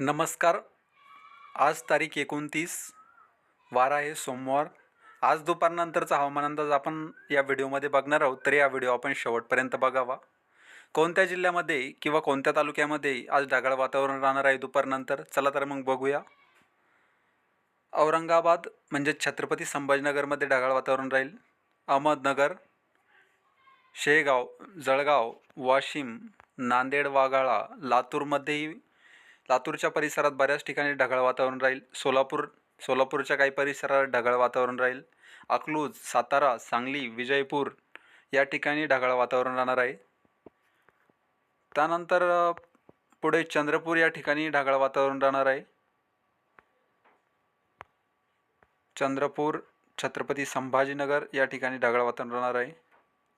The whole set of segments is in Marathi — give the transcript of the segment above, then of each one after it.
नमस्कार. आज तारीख एकोणतीस. वार आहे सोमवार. आज दुपारनंतरचा हवामान अंदाज आपण या व्हिडिओमध्ये बघणार आहोत तर या व्हिडिओ आपण शेवटपर्यंत बघावा. कोणत्या जिल्ह्यामध्ये किंवा कोणत्या तालुक्यामध्ये आज ढगाळ वातावरण राहणार आहे दुपारनंतर? चला तर मग बघूया. औरंगाबाद म्हणजे छत्रपती संभाजीनगरमध्ये ढगाळ वातावरण राहील. अहमदनगर शेगाव जळगाव वाशिम नांदेड वाघाळा लातूरमध्येही लातूरच्या परिसरात बऱ्याच ठिकाणी ढगाळ वातावरण राहील. सोलापूर सोलापूरच्या काही परिसरात ढगाळ वातावरण राहील. अकलूज सातारा सांगली विजयपूर या ठिकाणी ढगाळ वातावरण राहणार आहे. त्यानंतर पुढे चंद्रपूर या ठिकाणी ढगाळ वातावरण राहणार आहे. चंद्रपूर छत्रपती संभाजीनगर या ठिकाणी ढगाळ वातावरण राहणार आहे.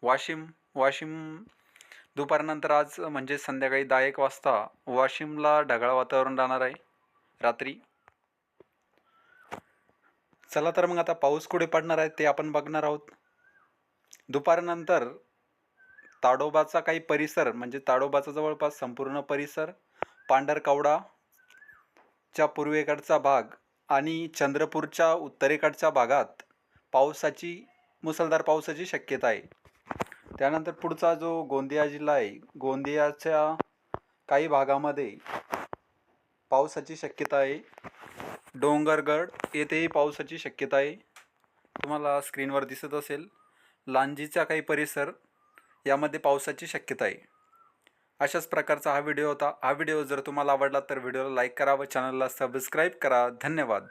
वाशिम वाशिम दुपारनंतर आज म्हणजे संध्याकाळी दहा एक वाजता वाशिमला ढगाळ वातावरण राहणार आहे. रात्री. चला तर मग आता पाऊस कुठे पडणार आहे ते आपण बघणार आहोत. दुपारनंतर ताडोबाचा काही परिसर म्हणजे ताडोबाचा जवळपास संपूर्ण परिसर पांढरकवडाच्या पूर्वेकडचा भाग आणि चंद्रपूरच्या उत्तरेकडच्या भागात पावसाची मुसळधार पावसाची शक्यता आहे. त्यानंतर पुढचा जो गोंदिया जिल्हा आहे गोंदियाच्या काही भागामध्ये पावसाची शक्यता आहे. डोंगरगड येथेही पावसाची शक्यता आहे. तुम्हाला स्क्रीनवर दिसत असेल लांजीचा काही परिसर यामध्ये पावसाची शक्यता आहे. अशाच प्रकारचा हा व्हिडिओ होता. हा व्हिडिओ जर तुम्हाला आवडला तर व्हिडिओला लाईक करा व चॅनलला सबस्क्राईब करा. धन्यवाद.